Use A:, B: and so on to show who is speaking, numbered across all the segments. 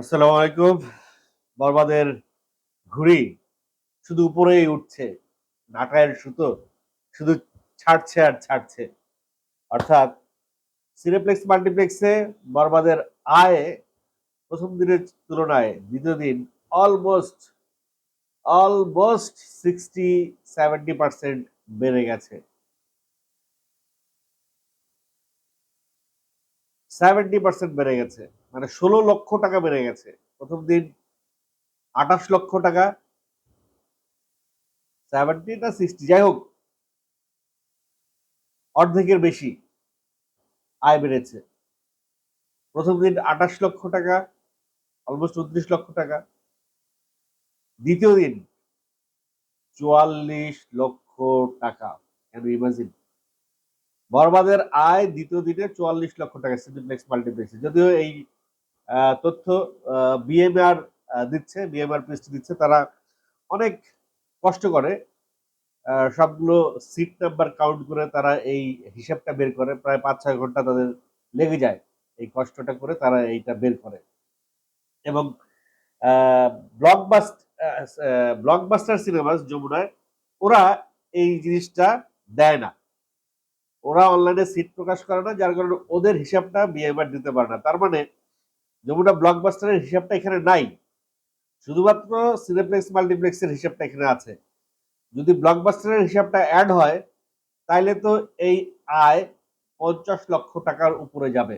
A: আসসালামু আলাইকুম। বরবাদের ঘুড়ি শুধু উপরেই উঠছে, নাটায়ের সুতো শুধু ছাড়ছে আর ছাড়ছে। অর্থাৎ সিনেপ্লেক্স, মাল্টিপ্লেক্সে বরবাদের আয় প্রথম দিনের তুলনায় দ্বিতীয় দিন almost almost sixty seventy percent বেড়ে গেছে। সেভেন্টি পার্সেন্ট বেড়ে গেছে। মানে ষোলো লক্ষ টাকা বেড়ে গেছে। প্রথম দিন আঠাশ লক্ষ টাকা সেভেন্টি না সিক্সটি যাই হোক, অর্ধেকের বেশি আয় বেড়েছে। প্রথম দিন আঠাশ লক্ষ টাকা অলমোস্ট উনত্রিশ লক্ষ টাকা। দ্বিতীয় দিন চুয়াল্লিশ লক্ষ টাকা। ক্যান ইমাজিন বরবাদের আয় দ্বিতীয় দিনে চুয়াল্লিশ লক্ষ টাকা সিনেপ্লেক্স মাল্টিপ্লেক্সে যদিও এই তথ্য বিএমআর দিচ্ছে বিএমআর পৃষ্ঠ দিচ্ছে, তারা অনেক কষ্ট করে। সবগুলো সিট নাম্বার কাউন্ট করে তারা এই হিসাবটা বের করে, প্রায় পাঁচ ছয় ঘণ্টা তাদের লেগে যায় এই কষ্টটা করে তারা এইটা বের করে। এবং ব্লকবাস্ট ব্লকবাস্টার সিনেমাস যমুনায়, ওরা এই জিনিসটা দেয় না। ওরা অনলাইনে সিট প্রকাশ করে না, যার কারণে ওদের হিসাবটা বিএমআর দিতে পারে না। তার মানে যমুনা ব্লকবাস্টারের হিসাবটা এখানে নাই। শুধুমাত্র সিনেপ্লেক্স মাল্টিপ্লেক্সের হিসাবটা এখানে আছে। যদি ব্লকবাস্টারের হিসাবটা অ্যাড হয়, তাইলে তো এই আয় পঞ্চাশ লক্ষ টাকার উপরে যাবে।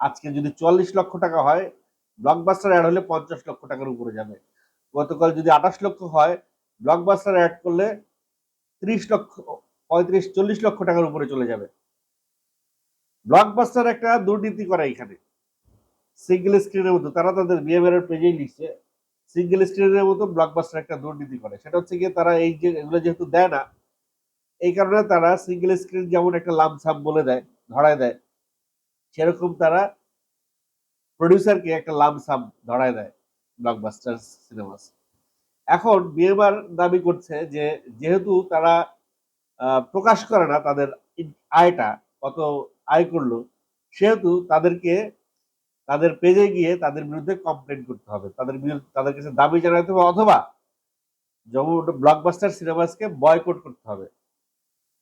A: আজকে যদি চল্লিশ লক্ষ টাকা হয় ব্লকবাস্টার অ্যাড হলে পঞ্চাশ লক্ষ টাকার উপরে যাবে। গতকাল যদি আঠাশ লক্ষ হয় ব্লকবাস্টার অ্যাড করলে ত্রিশ লক্ষ পঁয়ত্রিশ, চল্লিশ লক্ষ টাকার উপরে চলে যাবে। ব্লকবাস্টার একটা দুর্নীতি করে এখানে। সিঙ্গেল স্ক্রিনের মতো, তারা তাদের এর পেজেই লিখছে। সিঙ্গেল স্ক্রিনের মতো ব্লকবাস্টার একটা দুর্নীতি করে। সেটা হচ্ছে গিয়ে তারা এই যে, এগুলো যেহেতু দেয় না, এই কারণে তারা সিঙ্গেল স্ক্রিন যেমন একটা লামসাম বলে দেয়, ধরায় দেয়, সেরকম তারা প্রডিউসারকে একটা লামসাম ধরায় দেয় ব্লকবাস্টার সিনেমাস এখন বিএমআর দাবি করছে যে, যেহেতু তারা প্রকাশ করে না তাদের আয়টা, কত আয় করল, সেহেতু তাদেরকে, তাদের পেজে গিয়ে তাদের বিরুদ্ধে কমপ্লেন করতে হবে। তাদের বিরুদ্ধে, তাদের কাছে দাবি জানাতে হবে অথবা ব্লকবাস্টার সিনেমাসকে বয়কট করতে হবে।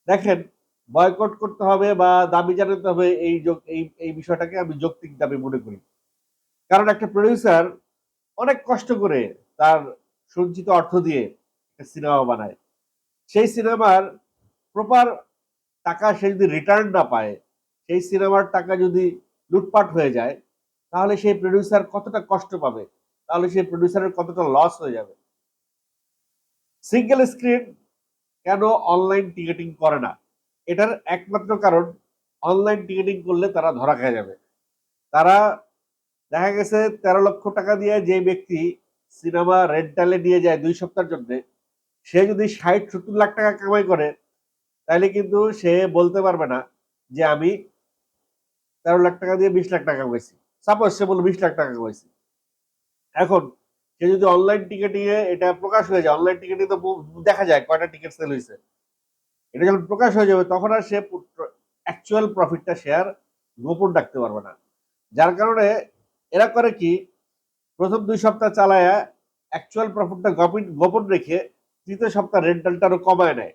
A: দেখেন বয়কট করতে হবে বা দাবি জানাতে হবে এই এই এই বিষয়টাকে আমি যৌক্তিক দাবি মনে করি। কারণ একটা প্রডিউসার অনেক কষ্ট করে তার সঞ্চিত অর্থ দিয়ে একটা সিনেমা বানায়। সেই সিনেমার প্রপার টাকা সে যদি রিটার্ন না পায়, সেই সিনেমার টাকা যদি লুটপাট হয়ে যায়, তাহলে সেই প্রডিউসার কতটা কষ্ট পাবে? তাহলে সেই প্রডিউসারের কতটা লস হয়ে যাবে? সিঙ্গেল স্ক্রিন কেন অনলাইন টিকেটিং করে না? এটার একমাত্র কারণ অনলাইন টিকেটিং করলে তারা ধরা খেয়ে যাবে। তারা দেখা গেছে তেরো লক্ষ টাকা দিয়ে যে ব্যক্তি সিনেমা রেন্টালে নিয়ে যায় দুই সপ্তাহের জন্য, সে যদি ষাট সত্তর লাখ টাকা কামাই করে তাহলে কিন্তু সে বলতে পারবে না যে আমি তেরো লাখ টাকা দিয়ে বিশ লাখ টাকা কামাইছি। সাপোজ সে বলল বিশ লাখ টাকা কামাইছি। এখন সে যদি অনলাইন টিকেটিং এটা প্রকাশ হয়ে যায় অনলাইন টিকেটিং তো দেখা যায় কয়টা টিকিট সেল হয়েছে এটা যখন প্রকাশ হয়ে যাবে, তখন আর সে অ্যাকচুয়াল প্রফিটটা শেয়ার গোপন রাখতে পারবে না। যার কারণে এরা করে কি, প্রথম দুই সপ্তাহ চালায়া অ্যাকচুয়াল প্রফিটটা গোপন গোপন রেখে তৃতীয় সপ্তাহ রেন্টালটা আরও কমায় নেয়।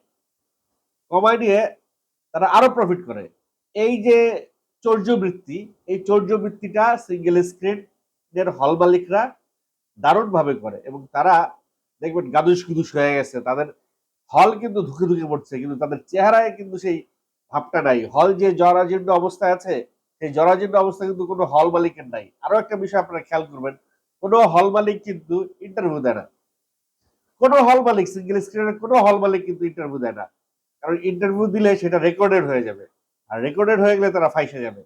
A: কমায় নিয়ে তারা আরও প্রফিট করে। এই যে চৌর্যবৃত্তি, এই চৌর্যবৃত্তিটা সিঙ্গেল স্ক্রিনের হল মালিকরা দারুণভাবে করে এবং তারা দেখবেন গাদুস গুদুস হয়ে গেছে। তাদের হল কিন্তু ধুকে ধুকে পড়ছে, কিন্তু তাদের চেহারায় কিন্তু সেই ভাবটা নাই। হল যে জরাজীর্ণ অবস্থায় আছে, সেই জরাজীর্ণ অবস্থা কিন্তু কোনো হল মালিকের নাই। আরও একটা বিষয় আপনারা খেয়াল করবেন, কোনো হল মালিক কিন্তু ইন্টারভিউ দেয় না। কোনো হল মালিক সিঙ্গেল স্ক্রিনের কোনো হল মালিক কিন্তু ইন্টারভিউ দেয় না। কারণ ইন্টারভিউ দিলে সেটা রেকর্ডেড হয়ে যাবে। আর রেকর্ডেড হয়ে গেলে তারা ফাইসে যাবে।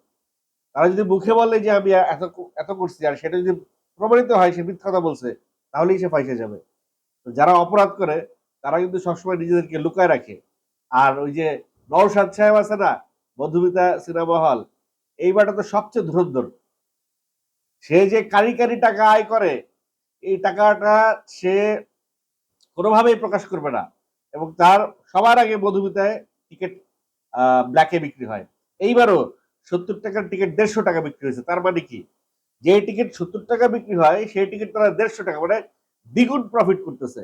A: তারা যদি মুখে বলে যে আমি এত এত করছি আর সেটা যদি প্রমাণিত হয়, সে মিথ্যা কথা বলছে, তাহলেই সে ফাইসে যাবে। তো যারা অপরাধ করে, তারা কিন্তু সবসময় নিজেদেরকে লুকায় রাখে। আর ওই যে নওশাদ সাহেব আছে না, মধুমিতা সিনেমা হল এইবারটা তো সবচেয়ে ধুরন্ধর। সে যে কারি কারি টাকা আয় করে, এই টাকাটা সে কোনোভাবেই প্রকাশ করবে না। এবং তার সবার আগে মধুমিতায় টিকিট ব্ল্যাকে বিক্রি হয়। এইবারও সত্তর টাকার টিকিট দেড়শো টাকা বিক্রি হয়েছে। তার মানে কি? যে টিকিট সত্তর টাকা বিক্রি হয়, সেই টিকিট তারা দেড়শো টাকা মানে দ্বিগুণ প্রফিট করতেছে।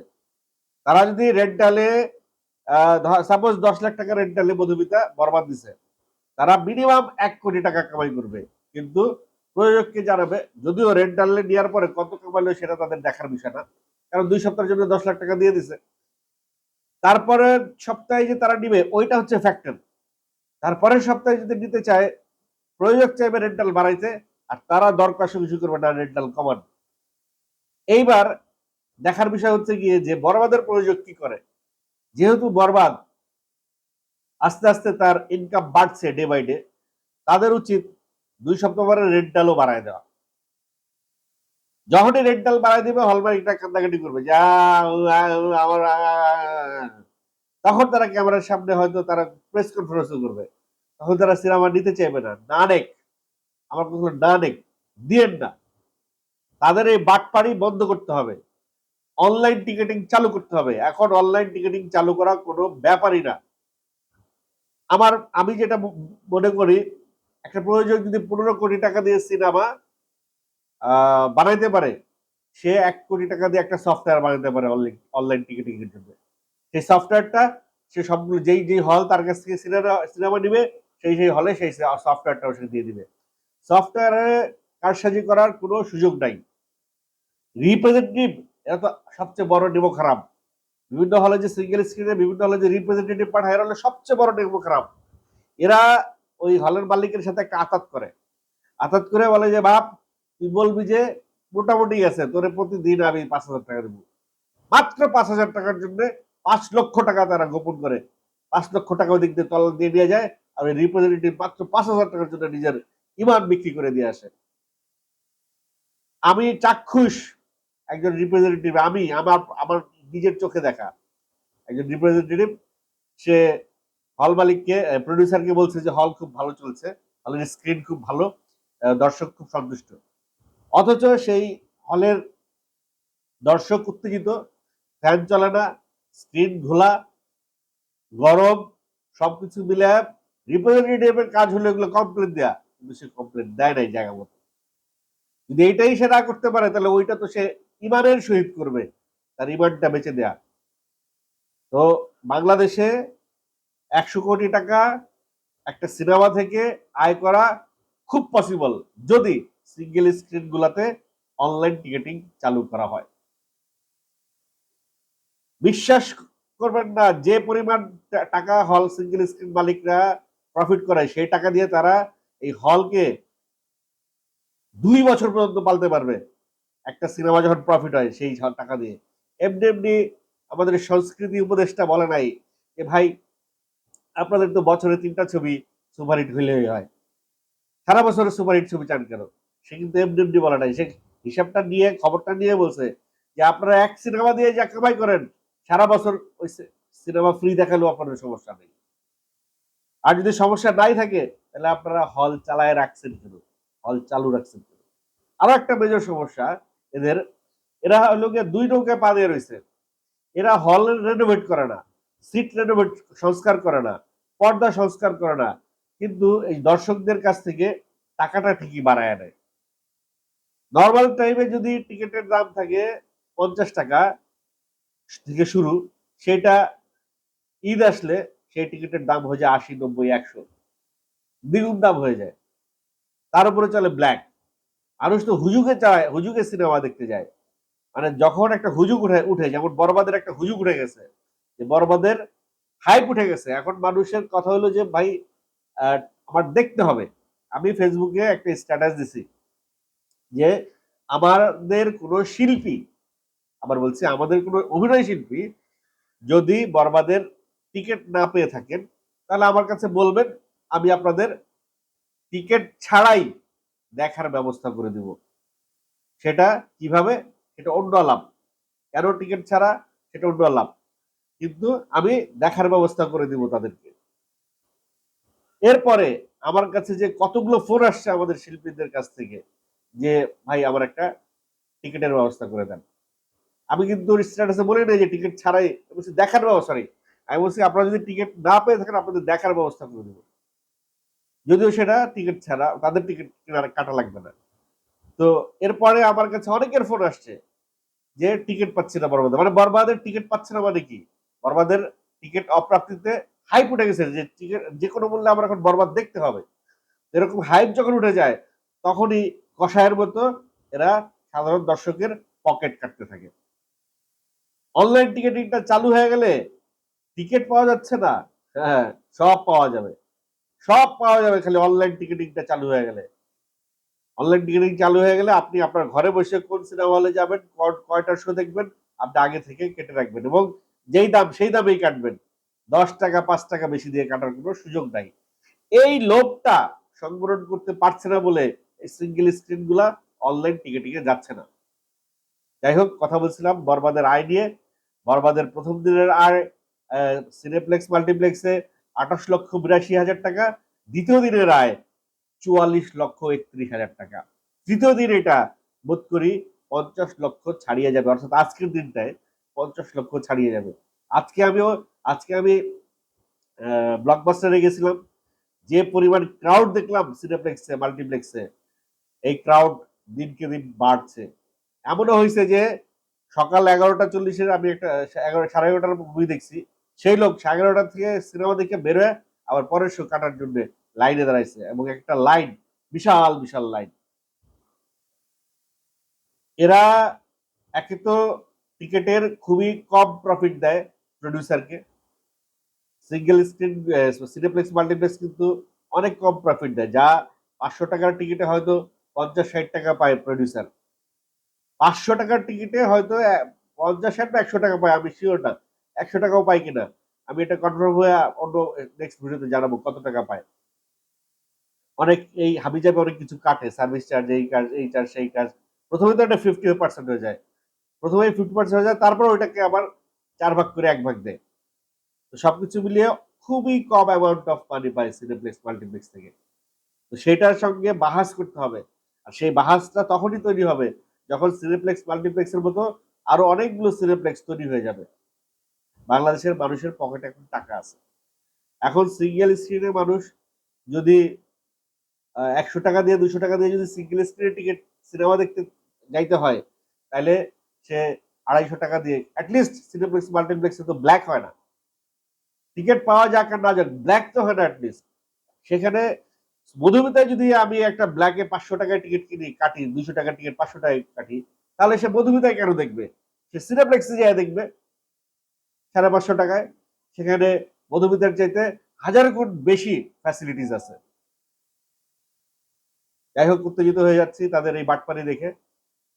A: তারা যদি রেন্টালে সাপোজ দশ লাখ টাকা রেন্টালে মধুমিতা বরবাদ দিছে, তারা মিনিমাম এক কোটি টাকা কামাই করবে। কিন্তু প্রযোজককে জানাবে, যদিও রেন্টালে নেওয়ার পরে কত কামাইলো সেটা তাদের দেখার বিষয় না। কারণ দুই সপ্তাহের জন্য দশ লাখ টাকা দিয়ে দিছে। তারপরে সপ্তাহে যে তারা নিবে, ওইটা হচ্ছে ফ্যাক্টর তারপরের সপ্তাহে যদি নিতে চায়, প্রয়োজক চাইবে রেন্টাল বাড়াইতে আর তারা দর কষাকষি করবে না রেন্টাল কমান এইবার দেখার বিষয় হচ্ছে গিয়ে যে বরবাদের প্রয়োজক কি করে? যেহেতু বরবাদ, আস্তে আস্তে তার ইনকাম বাড়ছে ডে বাই ডে তাদের উচিত দুই সপ্তাহ পরে রেন্টালও বাড়ায় দেওয়া। যখনই রেড রেন্টাল বাড়ায় দিবে হলমার্কটা কান্দাকাটি করবে, যা আমার তখন তারা ক্যামেরার সামনে হয়তো তারা প্রেস কনফারেন্সও করবে। তখন তারা সিনেমা নিতে চাইবে না। না নেক, আমার কথা না নেক, দিয়েন না। তাদের এই বাটপাড়ি বন্ধ করতে হবে। অনলাইন টিকেটিং চালু করতে হবে। এখন অনলাইন টিকেটিং চালু করা কোনো ব্যাপারই না। আমার, আমি যেটা মনে করি, একটা প্রয়োজন যদি পনেরো কোটি টাকা দিয়ে সিনেমা বানাইতে পারে। সে এক কোটি টাকা দিয়ে একটা সফটওয়্যার বানাতে পারে অনলাইন টিকেটিং এর জন্য। সেই সফটওয়্যারটা সে সবগুলো যেই যেই হল তার কাছ থেকে সিনেমা সিনেমা নিবে, সেই সেই হলে সেই সফটওয়্যারটাও সে দিয়ে দিবে। সফটওয়্যারে কারসাজি করার কোনো সুযোগ নাই। রিপ্রেজেন্টেটিভ এটা তো সবচেয়ে বড় নেমো খারাপ। বিভিন্ন হলে যে সিঙ্গেল স্ক্রিনে বিভিন্ন হলে যে রিপ্রেজেন্টেটিভ পাঠায়, এরা হলে সবচেয়ে বড় নেমো খারাপ। এরা ওই হলের মালিকের সাথে একটা আতাত করে। আতাত করে বলে যে, বাপ তুই বলবি যে মোটামুটি আছে, তোরে প্রতিদিন আমি পাঁচ হাজার টাকা দেবো। মাত্র পাঁচ হাজার টাকার জন্য পাঁচ লক্ষ টাকা তারা গোপন করে। পাঁচ লক্ষ টাকা ওই দিক দিয়ে তল দিয়ে নিয়ে যায়, আর ওই রিপ্রেজেন্টেটিভ মাত্র পাঁচ হাজার টাকার জন্য নিজের ইমান বিক্রি করে দিয়ে আসে। আমি চাক্ষুষ, একজন রিপ্রেজেন্টেটিভ আমি, আমার আমার নিজের চোখে দেখা। একজন রিপ্রেজেন্টেটিভ সে হল মালিককে প্রডিউসারকে বলছে যে হল খুব ভালো চলছে হলের স্ক্রিন খুব ভালো দর্শক খুব সন্তুষ্ট। অথচ সেই হলের দর্শক উত্তেজিত, ফ্যান চলে না স্ক্রিন ঘোলা, গরম, সবকিছু মিলে রিপ্রেজেন্টেটিভের কাজ হলো এগুলো কমপ্লেন দেয়া। কিন্তু সে কমপ্লেন দেয় নাই জায়গা মতো। যদি এইটাই সে না করতে পারে, তাহলে ওইটা তো সে ইমানের সহিত করবে, তার ইমানটা বেঁচে দেয়া। তো বাংলাদেশে একশো কোটি টাকা একটা সিনেমা থেকে আয় করা খুব পসিবল যদি সিঙ্গেল স্ক্রিন গুলাতে অনলাইন টিকেটিং চালু করা হয়। বিশ্বাস করবেন না, যে পরিমাণ টাকা হল সিঙ্গেল স্ক্রিন মালিকরা প্রফিট করে সেই টাকা দিয়ে তারা এই হলকে দুই বছর পর্যন্ত পালতে পারবে। একটা সিনেমা যখন প্রফিট হয়, সেই টাকা দিয়ে। এমনি এমনি আমাদের সংস্কৃতি উপদেশটা বলে নাই যে, ভাই, আপনাদের তো বছরে তিনটা ছবি সুপারহিট হইলেই হয়। সারা বছরে সুপারহিট ছবি চান কেন? সে কিন্তু এমনি এমনি বলে নাই। সে হিসাবটা নিয়ে, খবরটা নিয়ে বলছে যে, আপনারা এক সিনেমা দিয়ে যা কামাই করেন, সারা বছর ওই সিনেমা ফ্রি দেখালেও আপনাদের সমস্যা নেই। আর যদি সমস্যা নাই থাকে, তাহলে আপনারা হল চালায় রাখছেন কেন? হল চালু রাখছেন কেন? আরও একটা মেজর সমস্যা, এদের, এরা গিয়ে দুই নৌকায় পা দিয়ে রয়েছে। এরা হল রেনোভেট করে না সিট রেনোভেট সংস্কার করে না, পর্দা সংস্কার করে না। কিন্তু এই দর্শকদের কাছ থেকে টাকাটা ঠিকই বাড়ায় নেয় নর্মাল টাইমে যদি টিকিটের দাম থাকে পঞ্চাশ টাকা থেকে শুরু, সেটা ঈদ আসলে সেই টিকিটের দাম হয়ে যায় আশি, নব্বই, একশো। দ্বিগুণ দাম হয়ে যায়। তার উপরে চলে ব্ল্যাক মানুষ তো হুজুকে চায় হুজুকে সিনেমা দেখতে যায়। মানে যখন একটা হুজুগ উঠে উঠে, যেমন বরবাদের একটা হুজুক উঠে গেছে, যে বরবাদের হাইপ উঠে গেছে। এখন মানুষের কথা হলো যে, ভাই আমার দেখতে হবে। আমি ফেসবুকে একটা স্ট্যাটাস দিছি। যে আমাদের কোনো শিল্পী, আবার বলছি আমাদের কোনো অভিনয় শিল্পী যদি বরবাদের টিকিট না পেয়ে থাকেন, তাহলে আমার কাছে বলবেন, আমি আপনাদের টিকিট ছাড়াই দেখার ব্যবস্থা করে দিব। সেটা কীভাবে? সেটা অন্য লাভ কেন টিকিট ছাড়া? সেটা অন্য লাভ কিন্তু আমি দেখার ব্যবস্থা করে দিব তাদেরকে। এরপরে আমার কাছে যে কতগুলো ফোন আসছে আমাদের শিল্পীদের কাছ থেকে যে, ভাই, আমার একটা টিকিটের ব্যবস্থা করে দেন। আমি কিন্তু স্ট্যাটাসে বলি না যে, টিকিট ছাড়াই। বলছি, দেখার ব্যবস্থা নেই। আমি বলছি, আপনারা যদি টিকিট না পেয়ে থাকেন, আপনাদের দেখার ব্যবস্থা করে দেবো। যদিও সেটা টিকিট ছাড়া, তাদের টিকিট কাটা লাগবে না। তো এরপরে আমার কাছে অনেকের ফোন আসছে যে, টিকিট পাচ্ছি না বরবাদে। মানে বরবাদের টিকিট পাচ্ছে না মানে কি? বরবাদের টিকিট অপ্রাপ্তিতে হাইপ উঠে গেছে যে, টিকিট, যে কোনো মূল্যে আমার এখন বরবাদ দেখতে হবে। এরকম হাইপ যখন উঠে যায়, তখনই কষায়ের মতো এরা সাধারণ দর্শকের পকেট কাটতে থাকে। অনলাইন টিকিটিংটা চালু হয়ে গেলে টিকিট পাওয়া যাচ্ছে না। হ্যাঁ। সব পাওয়া যাবে। সব পাওয়া যাবে খালি অনলাইন টিকিটিংটা চালু হয়ে গেলে। অনলাইন টিকিটিং চালু হয়ে গেলে আপনি আপনার ঘরে বসে কোন সিনেমা হলে যাবেন ক- কয়টার শো দেখবেন আপনি আগে থেকে কেটে রাখবেন এবং যেই দাম সেই দামেই কাটবেন। দশ টাকা পাঁচ টাকা বেশি দিয়ে কাটার কোনো সুযোগ নাই। এই লোভটা সংবরণ করতে পারছে না বলে সিঙ্গেল স্ক্রিনগুলা অনলাইন টিকিটিং এ যাচ্ছে না। যাই হোক, কথা বলছিলাম বরবাদের আয় নিয়ে। বরবাদের প্রথম দিনের আয় সিনেপ্লেক্স মাল্টিপ্লেক্সে আঠাশ লক্ষ বিরাশি হাজার টাকা। দ্বিতীয় দিনের আয় চুয়াল্লিশ লক্ষ একত্রিশ হাজার টাকা। তৃতীয় দিন এটা বোধ করি পঞ্চাশ লক্ষ ছাড়িয়ে যাবে। অর্থাৎ আজকের দিনটায় পঞ্চাশ লক্ষ ছাড়িয়ে যাবে। আজকে আমিও, আজকে আমি ব্লকবাস্টারে গেছিলাম। যে পরিমাণ ক্রাউড দেখলাম সিনেপ্লেক্সে মাল্টিপ্লেক্সে এই ক্রাউড দিনকে দিন বাড়ছে। এমনও হয়েছে যে সকাল এগারোটা চল্লিশের আমি একটা, এগারো, সাড়ে এগারোটার মুভি দেখছি। সেই লোক সাড়ে এগারোটা থেকে সিনেমা দেখে বেরোয় আবার পরের শো কাটার জন্য লাইনে দাঁড়াইছে এবং একটা লাইন বিশাল বিশাল লাইন এরা একে তো টিকেটের খুবই কম প্রফিট দেয় প্রডিউসারকে সিঙ্গেল স্ক্রিন সিনেপ্লেক্স মাল্টিপ্লেক্স কিন্তু অনেক কম প্রফিট দেয়। যা পাঁচশো টাকার টিকিটে হয়তো পঞ্চাশ ষাট টাকা পায় প্রডিউসার পাঁচশো টাকার টিকিটে হয়তো পঞ্চাশ ষাট বা একশো টাকা পায়, আমি শিওর না। একশো টাকাও পাই কিনা? আমি এটা কনফার্ম হয়ে অন্য নেক্সট ভিডিওতে জানাব কত টাকা পায়। অনেক এই হাবিজাবে অনেক কিছু কাটে সার্ভিস চার্জ এই কাজ, এই চার্জ সেই কাজ। প্রথমে তো এটা ফিফটি পার্সেন্ট হয়ে যায়। প্রথমে ফিফটি পার্সেন্ট হয়ে যায় তারপর ওইটাকে আবার চার ভাগ করে এক ভাগ দেয়। তো সবকিছু মিলিয়ে খুবই কম অ্যামাউন্ট অফ মানি পায় সিনেপ্লেক্স মাল্টিপ্লেক্স থেকে। তো সেটার সঙ্গে বাহাস করতে হবে। সেই বাহাসটা তখনই তৈরি হবে যখন সিনেপ্লেক্স, মাল্টিপ্লেক্সের মতো আরও অনেকগুলো সিনেপ্লেক্স তৈরি হয়ে যাবে। বাংলাদেশের মানুষের পকেটে এখন টাকা আছে। এখন সিঙ্গেল স্ক্রিনে মানুষ যদি একশো টাকা দিয়ে, দুশো টাকা দিয়ে যদি সিঙ্গেল স্ক্রিনে টিকিট সিনেমা দেখতে যাইতে হয় তাহলে সে আড়াইশো টাকা দিয়ে অ্যাটলিস্ট সিনেপ্লেক্স, মাল্টিপ্লেক্সে তো ব্ল্যাক হয় না। টিকিট পাওয়া যাক আর না যাক ব্ল্যাক তো হয় না অ্যাটলিস্ট সেখানে মধুমিতায় যদি আমি একটা ব্ল্যাকে পাঁচশো টাকায় টিকিট কিনি, কাটি, দুইশো টাকার টিকিট পাঁচশো টাকায় কাটি, তাহলে সে মধুমিতায় কেন দেখবে? সে সিনেপ্লেক্সে যায় দেখবে, সাড়ে পাঁচশো টাকায়। সেখানে মধুমিতার চাইতে হাজার গুণ বেশি ফ্যাসিলিটিস আছে। যাই হোক, উত্তেজিত হয়ে যাচ্ছি তাদের এই বাটপারি দেখে।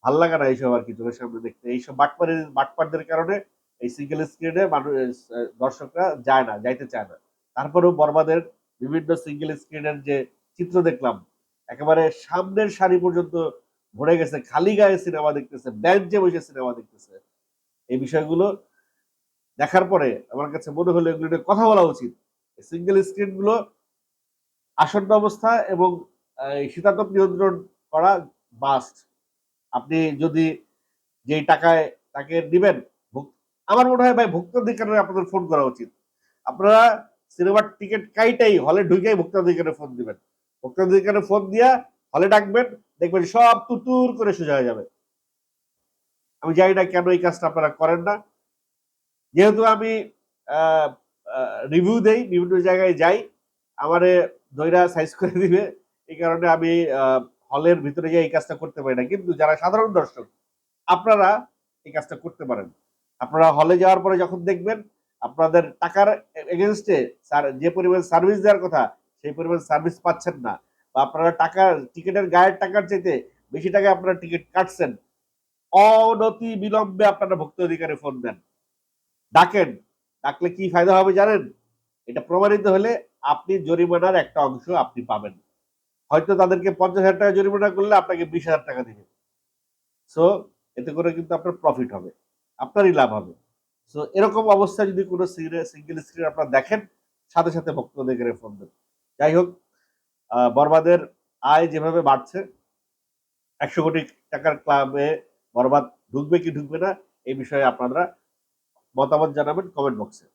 A: ভালো লাগে না এইসব আর কি চোখের সামনে দেখতে। এইসব বাটপারি, বাটপারদের কারণে এই সিঙ্গেল স্ক্রিনে মানুষ দর্শকরা যায় না, যাইতে চায় না। তারপরেও বর্মাদের বিভিন্ন সিঙ্গেল স্ক্রিনের যে চিত্র দেখলাম। একেবারে সামনের সারি পর্যন্ত ভরে গেছে, খালি গায়ে সিনেমা দেখতেছে বেঞ্চে বসে সিনেমা দেখতেছে। এই বিষয়গুলো দেখার পরে আমার কাছে মনে হলো এগুলো নিয়ে কথা বলা উচিত। সিঙ্গেল স্ক্রিনগুলো আসন্ন অবস্থা এবং শীতাতপ নিয়ন্ত্রণ করা মাস্ট আপনি যদি যেই টাকায় তাকে দিবেন আমার মনে হয় ভাই ভোক্তাধিকারে আপনাদের ফোন করা উচিত। আপনারা সিনেমার টিকিট কাইটাই হলে ঢুকেই ভোক্তাধিকারে ফোন দিবেন। ভোক্তাধিকারে ফোন দিয়া হলে ডাকবেন, দেখবেন সব তুতুর করে সোজা হয়ে যাবে। আমি জানি না কেন এই কাজটা আপনারা করেন না। যেহেতু আমি রিভিউ দেই, বিভিন্ন জায়গায় যাই, আমারে দইরা সাইজ করে দিবে, এই কারণে আমি হলের ভিতরে গিয়ে এই কাজটা করতে পারি না। কিন্তু যারা সাধারণ দর্শক, আপনারা এই কাজটা করতে পারেন। আপনারা হলে যাওয়ার পরে যখন দেখবেন, আপনাদের টাকার এগেনস্টে যে পরিমাণ সার্ভিস দেওয়ার কথা সেই পরিমাণ সার্ভিস পাচ্ছেন না। বা আপনারা টাকা, টিকিটের গায়ের টাকার চাইতে বেশি টাকায় আপনারা টিকিট কাটছেন, অনতি বিলম্বে আপনারা ভুক্ত অধিকারে ফোন দেন। ডাকেন, ডাকলে কি ফায়দা হবে জানেন? এটা প্রমাণিত হলে আপনি জরিমানার একটা অংশ আপনি পাবেন। হয়তো তাদেরকে পঞ্চাশ হাজার টাকা জরিমানা করলে আপনাকে বিশ হাজার টাকা দিবে। সো এতে করে কিন্তু আপনার প্রফিট হবে, আপনারই লাভ হবে। সো এরকম অবস্থা যদি কোনো সিঙ্গেল স্ক্রিন আপনারা দেখেন, সাথে সাথে ভক্ত অধিকারে ফোন দেন। যাই হোক বরবাদের আয় যেভাবে বাড়ছে, একশো কোটি টাকার ক্লাবে বরবাদ ঢুকবে কি ঢুকবে না, এই বিষয়ে আপনারা মতামত জানাবেন কমেন্ট বক্সে